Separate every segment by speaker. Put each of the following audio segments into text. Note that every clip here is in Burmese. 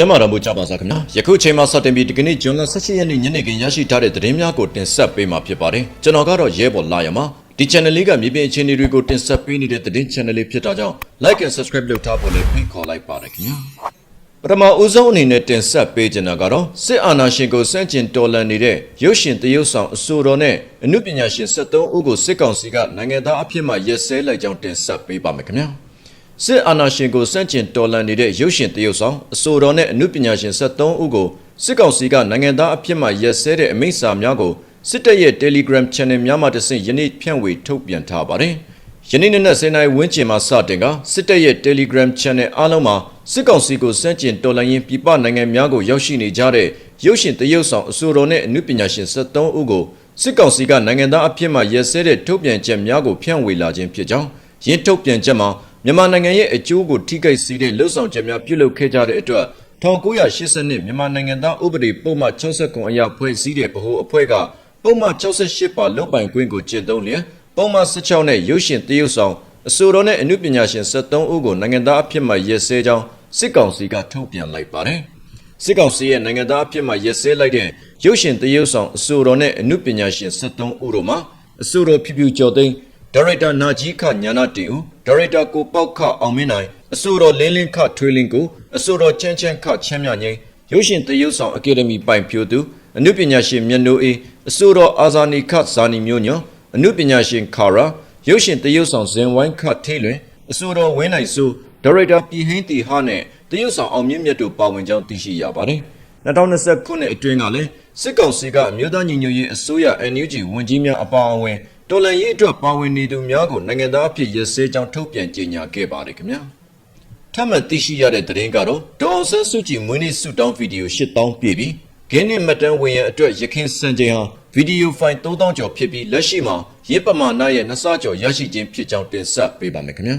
Speaker 1: ကျမ်းမာတော်မူကြပါစားခင်ဗျာယခုချိန်မှာစတင်ပြီးဒီကနေ့ဇွန်လ18ရက်နေ့ညနေခင်းရရှိထားတဲ့သတင်းများကိုတင်ဆက်ပေးမှာဖြစ်ပါတယ်ကျွန်တော်ကတော့ရဲဘော်လာရမှာဒီ channel လေးကမြေပြင်အခြေအနေတွေကိုတင်ဆက်ပေးနေတဲ့သတင်း channel လေးဖြစ်တာကြောင့် like and subscribe လုပ်ထားဖို့လည်းဖိတ်ခေါ်လိုက်ပါတယ်ခင်ဗျာပထမဦးဆုံးအနေနဲ့တင်ဆက်ပေးချင်တာကတော့စစ်အာဏာရှင်ကိုစန့်ကျင်တော်လှန်နေတဲ့ရုပ်ရှင်တရုပ်ဆောင်အဆိုတော်နဲ့အမှုပညာရှင်73ဦးကိုစစ်ကောင်စီကနိုင်ငံသားအဖြစ်မှရက်စဲလိုက်ကြောင်းတင်ဆက်ပေးပါမယ်ခင်ဗျာ စစ်အာဏာရှင်ကိုစန့်ကျင်တော်လှန်နေတဲ့ရုပ်ရှင်တရုပ်ဆောင်အဆိုတော်နဲ့အမှုပညာရှင်73ဦးကိုစစ်ကောင်စီကနိုင်ငံသားအဖြစ်မှရက်စဲတဲ့အမိန့်စာများကိုစစ်တပ်ရဲ့ Telegram Channel များမှတဆင့်ယနေ့ဖြန့်ဝေထုတ်ပြန်ထားပါတယ်။ယနေ့နေ့နဲ့စနေဝင်းကျင်မှာစတင်ကစစ်တပ်ရဲ့ Telegram Channel အားလုံးမှာစစ်ကောင်စီကိုစန့်ကျင်တော်လှန်ရင်းပြည်ပနိုင်ငံများကိုရောက်ရှိနေကြတဲ့ရုပ်ရှင်တရုပ်ဆောင်အဆိုတော်နဲ့အမှုပညာရှင်73ဦးကိုစစ်ကောင်စီကနိုင်ငံသားအဖြစ်မှရက်စဲတဲ့ထုတ်ပြန်ချက်များကိုဖြန့်ဝေလာခြင်းဖြစ်ကြောင်းရင်းထုတ်ပြန်ချက်မှာ မြန်မာနိုင်ငံရဲ့အကျိုးကိုထိခိုက်စေတဲ့လှုပ်ဆောင်ချက်များပြုလုပ်ခဲ့ကြတဲ့အတွက်1980နှစ်မြန်မာနိုင်ငံသားဥပဒေပုံမှန်69အရဖွဲ့စည်းတဲ့ဗဟိုအဖွဲ့ကပုံမှန်68ပါလုံပိုင်ခွင့်ကိုကျင့်သုံးလျက်ပုံမှန်16နဲ့ရုပ်ရှင်တရုပ်ဆောင်အဆိုတော်နဲ့အမှုပညာရှင်73ဦးကိုနိုင်ငံသားအဖြစ်မှရက်စဲကြောင်းစစ်ကောင်စီကထုတ်ပြန်လိုက်ပါတယ်စစ်ကောင်စီရဲ့နိုင်ငံသားအဖြစ်မှရက်စဲလိုက်တဲ့ရုပ်ရှင်တရုပ်ဆောင်အဆိုတော်နဲ့အမှုပညာရှင်73ဦးတို့မှာအဆိုတော်ဖြူဖြူကျော်သိန်း ဒါရိုက်တာနာကြီးခညာနာတင်ဦးဒါရိုက်တာကိုပေါက်ခအောင်မင်းနိုင်အဆိုတော်လင်းလင်းခထွေးလင်းကိုအဆိုတော်ချမ်းချမ်းခချမ်းမြငိမ့်ရုပ်ရှင်တရုပ်ဆောင်အကယ်ဒမီပိုင်ဖြိုသူအနုပညာရှင်မြတ်နိုးအေးအဆိုတော်အာဇာနီခဇာနီမျိုးညွန်အနုပညာရှင်ခါရာရုပ်ရှင်တရုပ်ဆောင်ဇင်ဝိုင်းခထေးလွင်အဆိုတော်ဝင်းနိုင်စုဒါရိုက်တာပြည်ဟင်းတီဟာနဲ့တရုပ်ဆောင်အောင်မြင့်မြတ်တို့ပါဝင်ကြောင်းသိရှိရပါတယ်2020ခုနှစ်အတွင်းကလည်းစစ်ကောင်စီကအမျိုးသားညီညွတ်ရေးအစိုးရ NUG ဝန်ကြီးများအပါအဝင် တော်လန်ရေးအတွက်ပါဝင်နေသူများကိုနိုင်ငံသားအဖြစ်ရစဲကြောင်းထုတ်ပြန်ကြေညာခဲ့ပါတယ်ခင်ဗျာထပ်မံသိရှိရတဲ့သတင်းကတော့ဒေါ်ဆန်းစုကြည်မွေးနေ့ဆုတောင်းဗီဒီယို8000ပြည့်ပြီးဂင်းနဲ့မတန်းဝင်ရန်အတွက်ရခင်စံချိန်ဟာဗီဒီယိုဖိုင်3000ကျော်ဖြစ်ပြီးလက်ရှိမှာရစ်ပမာဏရဲ့နှစ်ဆကျော်ရရှိခြင်းဖြစ်ကြောင်းတင်ဆက်ပေးပါမယ်ခင်ဗျာ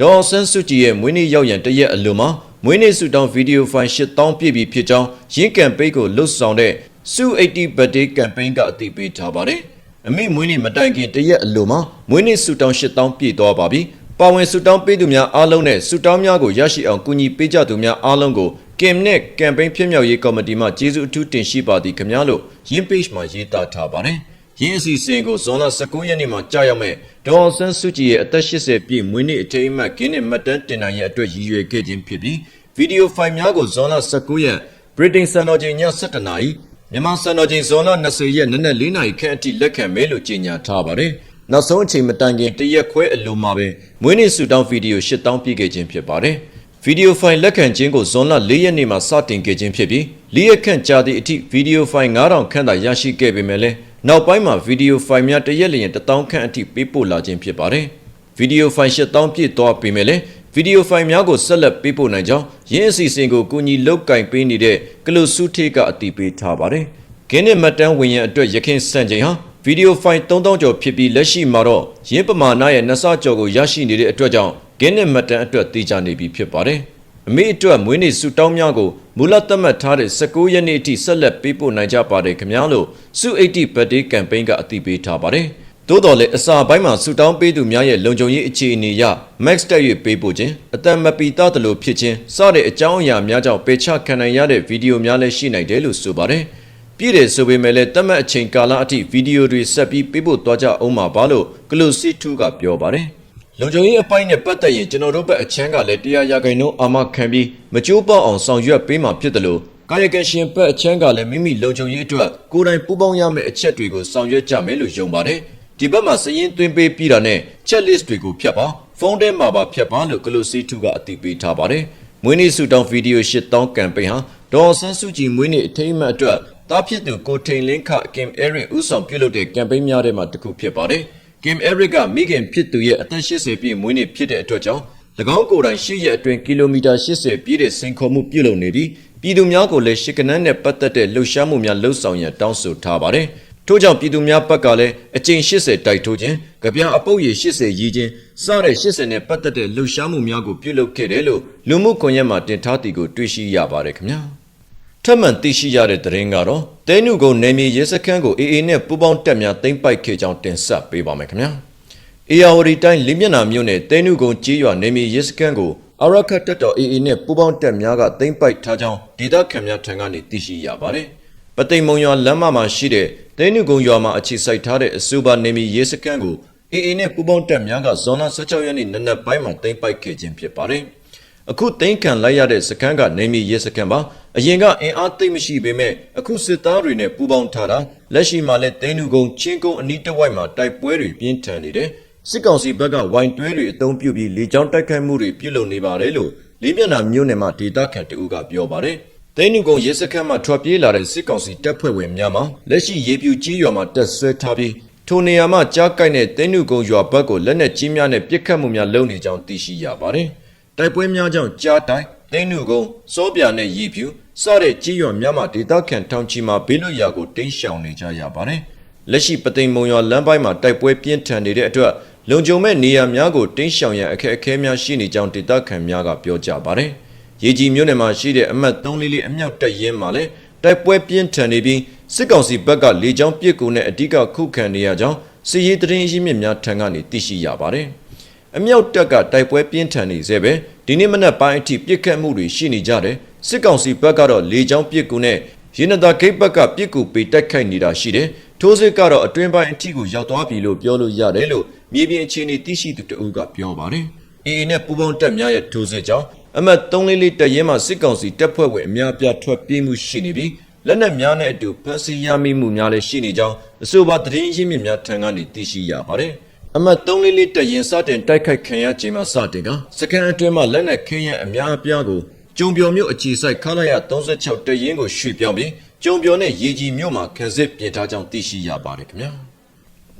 Speaker 1: ဒေါ်ဆန်းစုကြည်ရဲ့မွေးနေ့ရောက်ရန်တရက်အလိုမှာမွေးနေ့ဆုတောင်းဗီဒီယိုဖိုင်8000ပြည့်ပြီးဖြစ်ကြောင်းရင်းကမ်ပိတ်ကိုလှုပ်ဆောင်တဲ့စု80 birthday campaign ကအသိပေးထားပါတယ် အမိမွေးနေ့မတိုင်ခင်တရက်အလိုမှာမွေးနေ့ဆူတောင်း8000ပြည့်သွားပါပြီ။ပါဝင်ဆူတောင်းပေးသူများအားလုံးနဲ့ဆူတောင်းများကိုရရှိအောင်ကူညီပေးကြသူများအားလုံးကိုကင်နဲ့ကမ်ပိန်းဖြစ်မြောက်ရေးကော်မတီမှကျေးဇူးအထူးတင်ရှိပါသည်ခင်ဗျားလို့ရင်း page မှာရေးသားထားပါတယ်။ရင်းအစီအစဉ်ကိုဇွန်လ19ရက်နေ့မှာကြာရောက်မဲ့ဒေါ်အောင်ဆန်းစုကြည်ရဲ့အသက်80ပြည့်မွေးနေ့အထိမ်းအမှတ်ကင်းနဲ့မှတ်တမ်းတင်နိုင်ရဲ့အတွက်ရည်ရွယ်ခဲ့ခြင်းဖြစ်ပြီးဗီဒီယိုဖိုင်များကိုဇွန်လ19ရက် Britain စံတော်ချိန်ည7:00နာရီ မြန်မာစံတော်ချိန်ဇွန်လ20ရက်နနက်4နာရီခန့်အထိလက်ခံမယ်လို့ကြေညာထားပါတယ်။နောက်ဆုံးအချိန်မတိုင်ခင်တရက်ခွဲအလိုမှာပဲမွေးနေ့ဆူတောင်းဗီဒီယို8000ပြည့်ခဲ့ခြင်းဖြစ်ပါတယ်။ဗီဒီယိုဖိုင်လက်ခံခြင်းကိုဇွန်လ4ရက်နေ့မှာစတင်ခဲ့ခြင်းဖြစ်ပြီး၄ရက်ခန့်ကြာသည့်အထိဗီဒီယိုဖိုင်9000ခန့်သာရရှိခဲ့ပေမဲ့လည်းနောက်ပိုင်းမှာဗီဒီယိုဖိုင်များတရက်လျင်1000ခန့်အထိပေးပို့လာခြင်းဖြစ်ပါတယ်။ဗီဒီယိုဖိုင်8000ပြည့်သွားပေမဲ့လည်း ဗီဒီယိုဖိုင်များကိုဆက်လက်ပေးပို့နိုင်ကြောင်းရင်းအစီအစဉ်ကိုကူညီလုပ်ကင်ပေးနေတဲ့ကလုစုထေးကအတည်ပြုထားပါတယ်။ဂင်းနဲ့မတ်တန်းဝင်ရန်အတွက်ရခင်စံချိန်ဟာဗီဒီယိုဖိုင်3000ကျော်ဖြစ်ပြီးလက်ရှိမှာတော့ရင်းပမာဏရဲ့နှစ်ဆကျော်ကိုရရှိနေတဲ့အတွက်ကြောင့်ဂင်းနဲ့မတ်တန်းအတွက်တည်ကြနေပြီဖြစ်ပါတယ်။အမေအတွက်မွေးနေ့ဆုတောင်းများကိုမူလသတ်မှတ်ထားတဲ့19ရက်နေ့အထိဆက်လက်ပေးပို့နိုင်ကြပါတယ်ခင်ဗျားလို့စု80 birthday campaign ကအတည်ပြုထားပါတယ်။ သို့တော်လည်းအစာပိုင်းမှာဆူတောင်းပေးသူများရဲ့လုံခြုံရေးအခြေအနေအရ max တက်၍ပေးပို့ခြင်းအတန်မပီသားသလိုဖြစ်ခြင်းစတဲ့အကြောင်းအရာများကြောင့်ပေချခံနိုင်ရတဲ့ဗီဒီယိုများလည်းရှိနိုင်တယ်လို့ဆိုပါတယ်။ပြည်တယ်ဆိုပေမဲ့လည်းတတ်မှတ်အချိန်ကာလအထိဗီဒီယိုတွေဆက်ပြီးပေးပို့သွားကြအောင်ပါပါလို့ကလုစီထူကပြောပါတယ်။လုံခြုံရေးအပိုင်းနဲ့ပတ်သက်ရင်ကျွန်တော်တို့ဘက်အချမ်းကလည်းတရားရဂိုင်နှုန်းအာမခံပြီးမကြိုးပေါအောင်ဆောင်ရွက်ပေးမှဖြစ်တယ်လို့ကာယကံရှင်ဘက်အချမ်းကလည်းမိမိလုံခြုံရေးအတွက်ကိုယ်တိုင်ပူးပေါင်းရမယ့်အချက်တွေကိုဆောင်ရွက်ကြမယ်လို့ယုံပါတယ်။ ဒီဘက်မှာစည်ရင်သွင်းပေးပြီးတာနဲ့ check list တွေကိုဖြတ်ပါဖုန်းထဲမှာပါဖြတ်ပါလို့ကလုစီထူကအတည်ပြုထားပါတယ်။မွေးနေ့ဆူတောင်းဗီဒီယို8000ကမ်ပိန်းဟာဒေါ်ဆန်းစုကြည်မွေးနေ့အထိမ်းအမှတ်အတွက်တားဖြစ်သူကိုထိန်လင်းခကင်အဲရစ်ဦးဆောင်ပြုလုပ်တဲ့ကမ်ပိန်းများထဲမှာတစ်ခုဖြစ်ပါတယ်။ Kim Eric ကမိခင်ဖြစ်သူရဲ့အသက်80ပြည့်မွေးနေ့ဖြစ်တဲ့အတွက်ကြောင့်၎င်းကိုယ်တိုင်ရှစ်ရက်အတွင်းကီလိုမီတာ80ပြည့်တဲ့စင်ခေါ်မှုပြုလုပ်နေပြီးပြည်သူများကိုလည်းရှစ်ကနန်းနဲ့ပတ်သက်တဲ့လှုပ်ရှားမှုများလှုပ်ဆောင်ရန်တောင်းဆိုထားပါတယ်။ ထို့ကြောင့်ပြည်သူများဘက်ကလည်းအကြိမ်80တိုက်ထိုးခြင်း၊ကြပြအပုပ်ရည်80ရည်ခြင်းစတဲ့80နဲ့ပတ်သက်တဲ့လှုပ်ရှားမှုများကိုပြုလုပ်ခဲ့တယ်လို့လူမှုကွန်ရက်မှာတင်ထားသည်ကိုတွေ့ရှိရပါတယ်ခင်ဗျာ။ထပ်မံသိရှိရတဲ့သတင်းကတော့တဲနုကုန်းနယ်မြေရဲစခန်းကိုအေအေနဲ့ပူးပေါင်းတက်များသိမ်းပိုက်ခဲ့ကြောင်းတင်ဆက်ပေးပါမယ်ခင်ဗျာ။အေယာဝတီတိုင်းလင်းမျက်နှာမြို့နယ်တဲနုကုန်းကြေးရွာနယ်မြေရဲစခန်းကိုအာရခတ်တပ်တော် AA နဲ့ပူးပေါင်းတပ်များကသိမ်းပိုက်ထားကြောင်းဒေသခံများထံကနေသိရှိရပါတယ်။ပသိမ်မုံရွာလမ်းမမှာရှိတဲ့ ဒိန်းနုကုံရွာမှာအခြေစိုက်ထားတဲ့အစူပါနေမီရေးစခန်းကို AA နဲ့ပူးပေါင်းတပ်များကဇွန်လ16ရက်နေ့နနက်ပိုင်းမှာသိမ်းပိုက်ခဲ့ခြင်းဖြစ်ပါတယ်။အခုသိမ်းခံလိုက်ရတဲ့စခန်းကနေမီရေးစခန်းပါအရင်ကအင်အားသိမ့်မရှိပေမဲ့အခုစစ်သားတွေနဲ့ပူးပေါင်းထားတာလက်ရှိမှာလည်းဒိန်းနုကုံချင်းကုန်းအနီးတစ်ဝိုက်မှာတိုက်ပွဲတွေပြင်းထန်နေတယ်။စစ်ကောင်စီဘက်ကဝိုင်တွဲတွေအုံပြုပြီးလေကြောင်းတိုက်ခိုက်မှုတွေပြုလုပ်နေပါတယ်လို့လေးမျက်နှာမြို့နယ်မှာဒေတာခန်တဦးကပြောပါတယ်။ သိန်းနုကုံရဲစခန်းမှာထွက်ပြေးလာတဲ့စစ်ကောင်စီတပ်ဖွဲ့ဝင်များမှာလက်ရှိရေပြူကြီးရွာမှာတက်ဆွဲထားပြီးထိုနေရာမှာကြားကိုက်တဲ့သိန်းနုကုံရွာဘက်ကိုလက်နက်ကြီးများနဲ့ပစ်ခတ်မှုများလုပ်နေကြောင်းသိရှိရပါတယ်။တိုက်ပွဲများကြောင့်ကြားတိုင်းသိန်းနုကုံစောပြာနဲ့ရေပြူစတဲ့ကြီးရွာများမှာဒေတာခန်ထောင်ချီမှာဘေးလွတ်ရာကိုတင်းရှောင်နေကြရပါတယ်။လက်ရှိပသိမ်မုံရွာလမ်းပိုင်းမှာတိုက်ပွဲပြင်းထန်နေတဲ့အတွက်လုံခြုံမဲ့နေရာများကိုတင်းရှောင်ရန်အခက်အခဲများရှိနေကြောင်းဒေသခံများကပြောကြပါတယ်။ ရေကြီးမြို့နယ်မှာရှိတဲ့အမှတ်344အမြောက်တပ်ရင်းမှာလည်းတိုက်ပွဲပြင်းထန်နေပြီးစစ်ကောင်စီဘက်ကလေကြောင်းပစ်ကူနဲ့အဓိကခုခံနေရကြောင်းစစ်ရေးသတင်းရင်းမြစ်များထံကနေသိရှိရပါတယ်။အမြောက်တပ်ကတိုက်ပွဲပြင်းထန်နေသေးပဲဒီနေ့မနက်ပိုင်းအထိပြစ်ခတ်မှုတွေရှိနေကြတယ်။စစ်ကောင်စီဘက်ကတော့လေကြောင်းပစ်ကူနဲ့ရင်းနတာဂိတ်ဘက်ကပစ်ကူပေးတိုက်ခိုက်နေတာရှိတယ်။ထိုးစစ်ကတော့အတွင်းပိုင်းအထိကိုရောက်သွားပြီလို့ပြောလို့ရတယ်လို့မြေပြင်အခြေအနေသိရှိသူတဦးကပြောပါတယ်။ AA နဲ့ပူးပေါင်းတပ်များရဲ့ထိုးစစ်ကြောင့် အမတ်344တပ်ရင်းမှာစစ်ကောင်စီတပ်ဖွဲ့ဝင်အများအပြားထွက်ပြေးမှုရှိနေပြီးလက်နက်များနဲ့အတူဖမ်းဆီးရမိမှုများလည်းရှိနေကြောင်းအဆိုပါသတင်းရင်းမြစ်များထံကနေသိရှိရပါတယ်။အမတ်344တပ်ရင်းစတင်တိုက်ခိုက်ခံရခြင်းမှာစတင်ကစကန်အတွင်းမှာလက်နက်ခင်းရန်အများအပြားကိုကျုံပြော်မြို့အခြေစိုက်ခလာရ36တပ်ရင်းကိုရွှေ့ပြောင်းပြီးကျုံပြော်နဲ့ရေကြီးမြို့မှာခန်းစစ်ပြင်ထားကြောင်းသိရှိရပါတယ်ခင်ဗျာ။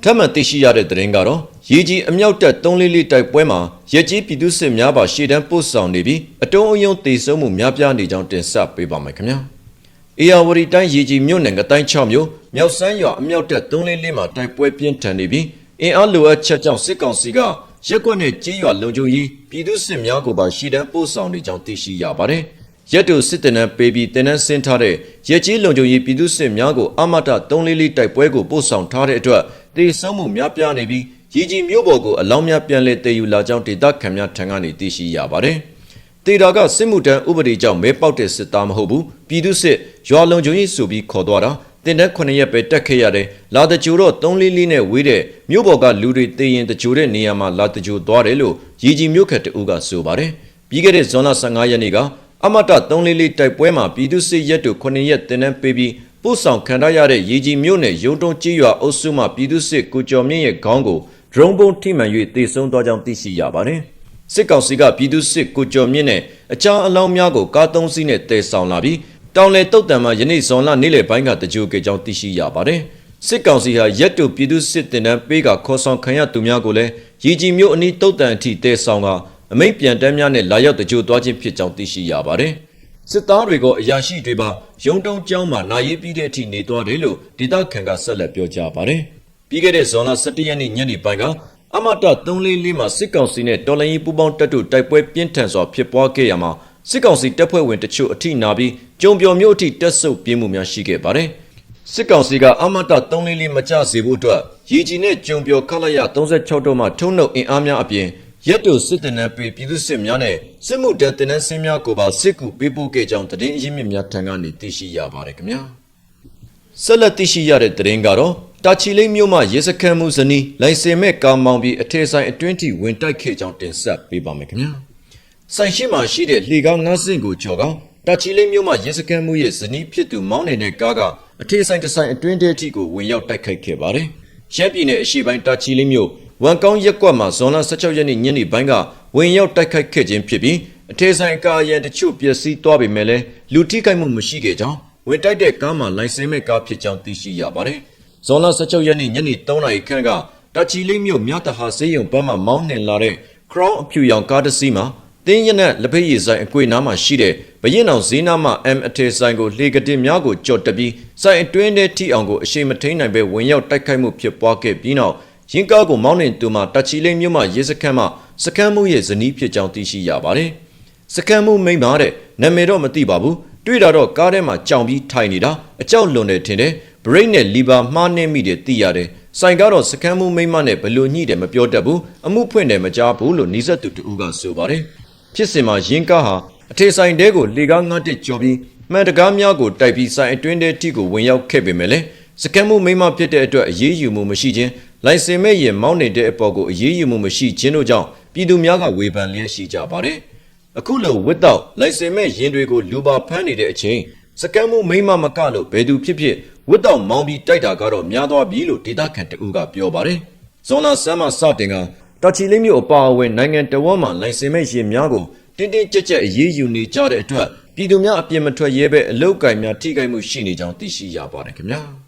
Speaker 1: ထပ်မံသိရှိရတဲ့သတင်းကတော့ရေကြီးအမြောက်တပ်344တိုက်ပွဲမှာရက်ကြီးပြည်သူစစ်များပါရှေ့တန်းပို့ဆောင်နေပြီးအတုံးအယုံတေဆုံးမှုများပြားနေကြောင်းတင်ဆက်ပေးပါမယ်ခင်ဗျာ။အေယာဝတီတိုင်းရေကြီးမြို့နယ်ကတိုင်း6မြို့မြောက်စမ်းရွာအမြောက်တပ်344မှာတိုက်ပွဲပြင်းထန်နေပြီးအင်အားလိုအပ်ချက်ကြောင့်စစ်ကောင်စီကရက်ကွက်နဲ့ကြေးရွာလုံခြုံရေးပြည်သူစစ်များကိုပါရှေ့တန်းပို့ဆောင်နေကြောင်းသိရှိရပါတယ်။ရက်တို့စစ်တနန်းပေးပြီးတင်နန်းဆင်းထားတဲ့ရက်ကြီးလုံခြုံရေးပြည်သူစစ်များကိုအမတ344တိုက်ပွဲကိုပို့ဆောင်ထားတဲ့အတွက် တေဆုံးမှုများပြားနေပြီးရည်ကြီးမျိုးပေါ်ကိုအလောင်းများပြန်လည်တည်ယူလာကြောင်းဒေသခံများထံကနေသိရှိရပါတယ်။တေတာကစစ်မှုတန်းဥပဒေကြောင့်မဲပေါက်တဲ့စစ်သားမဟုတ်ဘူးပြည်သူစစ်ရွာလုံခြုံရေးဆိုပြီးခေါ်သွားတာတင်တဲ့9ရက်ပဲတက်ခဲ့ရတယ်လာတကြိုတော့344နဲ့ဝေးတဲ့မြို့ပေါ်ကလူတွေတည်ရင်တကြိုတဲ့နေရာမှာလာတကြိုသွားတယ်လို့ရည်ကြီးမြို့ခက်တူကဆိုပါတယ်ပြီးခဲ့တဲ့ဇွန်လ15ရက်နေ့ကအမတ344တိုက်ပွဲမှာပြည်သူစစ်ရက်တို့9ရက်တင်တဲ့ပေးပြီး ပို့ဆောင်ခံရရတဲ့ရည်ကြီးမြို့နယ်ရုံတုံးကြီးရွာအုပ်စုမှပြည်သူစစ်ကိုကျော်မြင့်ရဲ့ခေါင်းကိုဒရုန်းပုံထိမှန်၍တေဆုံးသွားကြောင်းသိရှိရပါတယ်စစ်ကောင်စီကပြည်သူစစ်ကိုကျော်မြင့်နဲ့အချားအလောင်းများကိုကားသုံးစီးနဲ့တည်ဆောင်လာပြီးတောင်လေတုတ်တံမှာယနေ့ဇွန်လနေ့လယ်ပိုင်းကတကြိုကေကြောင်းသိရှိရပါတယ်စစ်ကောင်စီဟာရက်တူပြည်သူစစ်တင်တန်းပေးကခေါ်ဆောင်ခံရသူများကိုလည်းရည်ကြီးမျိုးအနီးတုတ်တံအထိတည်ဆောင်ကအမိတ်ပြန်တမ်းများနဲ့လာရောက်တကြိုသွားခြင်းဖြစ်ကြောင်းသိရှိရပါတယ် စစ်သားတွေကအရာရှိတွေပါရုံတုံးကျောင်းမှာနာရေးပြီးတဲ့အထိနေသွားတယ်လို့ဒေသခံကဆက်လက်ပြောကြားပါတယ်ပြီးခဲ့တဲ့ဇွန်လ17ရက်နေ့ညနေပိုင်းကအမတ344မှာစစ်ကောင်စီနဲ့တော်လိုင်းရေးပူးပေါင်းတပ်တို့တိုက်ပွဲပြင်းထန်စွာဖြစ်ပွားခဲ့ရမှာစစ်ကောင်စီတပ်ဖွဲ့ဝင်တချို့အထိနာပြီးကြုံပြော်မျိုးအထိတက်ဆုပ်ပြင်းမှုများရှိခဲ့ပါတယ်စစ်ကောင်စီကအမတ344မကြစေဖို့အတွက်ရေကြီးနဲ့ကြုံပြော်ခလာရ36တို့မှထုံနှုတ်အင်အားများအပြင် ရက်တို့စစ်တပ်နဲ့ပြည်ပြည်သူစစ်များနဲ့စစ်မှုတပ်တပ်နဲ့ဆင်းများကိုပါစစ်ကူပေးပို့ခဲ့ကြောင်းသတင်းအရင်းမြစ်များထံကနေသိရှိရပါတယ်ခင်ဗျာဆက်လက်သိရှိရတဲ့သတင်းကတော့တာချီလိမ့်မြို့မှာရေစခန်းမှုဇနီးလိုင်စင်မဲ့ကာမောင်ပြီးအထေဆိုင်အတွင်းထိဝင်တိုက်ခဲ့ကြောင်းတင်ဆက်ပေးပါမယ်ခင်ဗျာဆိုင်ရှိမှရှိတဲ့လှေကားငါးစင်ကိုကြော်ကောင်တာချီလိမ့်မြို့မှာရေစခန်းမှုရဲ့ဇနီးဖြစ်သူမောင်းနေတဲ့ကားကအထေဆိုင်တစ်ဆိုင်အတွင်းထဲထိကိုဝင်ရောက်တိုက်ခိုက်ခဲ့ပါတယ်ရှမ်းပြည်နယ်အရှေ့ပိုင်းတာချီလိမ့်မြို့ ဝန်ကောင်းရက်ကွက်မှာဇွန်လ16ရက်နေ့ညနေပိုင်းကဝင်ရောက်တိုက်ခိုက်ခဲ့ခြင်းဖြစ်ပြီးအထေဆိုင်ကားရန်တချို့ပျက်စီးသွားပေမဲ့လည်းလူထိခိုက်မှုမရှိခဲ့ကြောင်းဝင်တိုက်တဲ့ကားမှာလိုင်စင်မဲ့ကားဖြစ်ကြောင်းသိရှိရပါတယ်။ဇွန်လ16ရက်နေ့ညနေ3နာရီခန့်ကတာချီလိမ့်မြို့မြတဟာစေးရုံဘက်မှမောင်းနှင်လာတဲ့ Crown အဖြူရောင်ကားတစ်စီးမှာတင်းရနက်လက်ဖက်ရည်ဆိုင်အကွေနားမှာရှိတဲ့ဘရင်အောင်ဈေးနားမှာ M အထေဆိုင်ကိုလှေကတင်များကိုကြော်တက်ပြီးဆိုင်အတွင်းထဲထိအောင်ကိုအရှိန်မထိန်နိုင်ပဲဝင်ရောက်တိုက်ခိုက်မှုဖြစ်ပွားခဲ့ပြီးနောက် ရင်ကားကိုမောင်းနှင်သူမှတချီလိမ့်မြို့မှာရေစခန်းမှာစခန်းမှုရဲ့ဇနီးဖြစ်ကြောင်းသိရှိရပါတယ်။စခန်းမှုမိမ့်ပါတဲ့နာမည်တော့မသိပါဘူး။တွေ့တာတော့ကားထဲမှာကြောင်ပြီးထိုင်နေတာအကြောက်လွန်တယ်ထင်တယ်။ဘရိတ်နဲ့လီဗာမှားနှင်းမိတယ်သိရတယ်။ဆိုင်ကတော့စခန်းမှုမိမ့်မနဲ့ဘလို့ညှိတယ်မပြောတတ်ဘူး။အမှုဖွင့်တယ်မကြားဘူးလို့နီးစပ်သူတူကဆိုပါတယ်။ဖြစ်စဉ်မှာရင်းကားဟာအထေဆိုင်တဲကိုလေကားငှတ်တက်ကျော်ပြီးမှန်တကားများကိုတိုက်ပြီးဆိုင်အတွင်းထဲထိကိုဝင်ရောက်ခဲ့ပေမဲ့လည်းစကမ်မှုမိမဖြစ်တဲ့အတွက်အရေးယူမှုမရှိခြင်း လိုင်စင်မဲ့ရင်မောင်းနေတဲ့အပေါ်ကိုအရေးယူမှုမရှိခြင်းတို့ကြောင့်ပြည်သူများကဝေဖန်လျက်ရှိကြပါတယ်။အခုလိုဝစ်တော့လိုင်စင်မဲ့ရင်တွေကိုလူပါဖမ်းနေတဲ့အချိန်စကမ်မှုမိမမကလို့ဘယ်သူဖြစ်ဖြစ်ဝစ်တော့မောင်းပြီးတိုက်တာကတော့များသွားပြီလို့ဒေတာခန်တဦးကပြောပါတယ်။ဇွန်လဆမ်းမစတင်ကတာချီလိမျိုးအပါအဝင်နိုင်ငံတော်ဝန်မှလိုင်စင်မဲ့ရင်များကိုတင်းတင်းကြပ်ကြပ်အရေးယူနေကြတဲ့အတွက်ပြည်သူများအပြစ်မထွက်ရဲပဲအလုတ်ကင်များထိခိုက်မှုရှိနေကြောင်းသိရှိရပါတယ်ခင်ဗျာ။